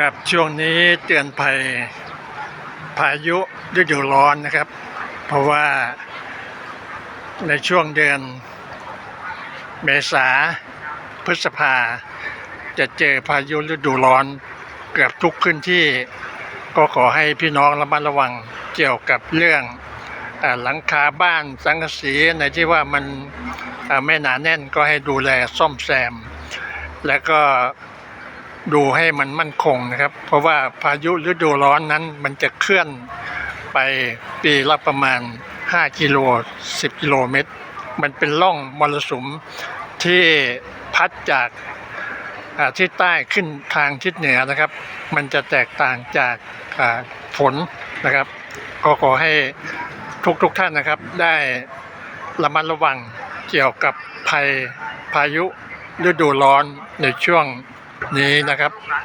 กับช่วงนี้เตือนภัยพายุฤดูร้อนนะครับ เพราะว่าในช่วงเดือน เมษาพฤษภา จะเจอพายุฤดูร้อน เกือบทุกพื้นที่ก็ขอให้พี่น้องระมัดระวังเกี่ยวกับเรื่องอหลังคาบ้านสังกะสีในที่ว่ามันไม่หนาแน่นก็ให้ดูแลซ่อมแซม แล้วก็ ดูให้มันมั่นคงนะครับ เพราะว่าพายุฤดูร้อนนั้นมันจะเคลื่อนไปปีละประมาณ 5 กิโล 10 กิโลเมตร มันเป็นร่องมรสุมที่พัดจากทิศใต้ขึ้นทางทิศเหนือนะครับ มันจะแตกต่างจากฝนนะครับ ก็ขอให้ทุกทกๆท่านนะครับได้ระมัดระวังเกี่ยวกับภัยพายุฤดูร้อนในช่วง นี้นะครับ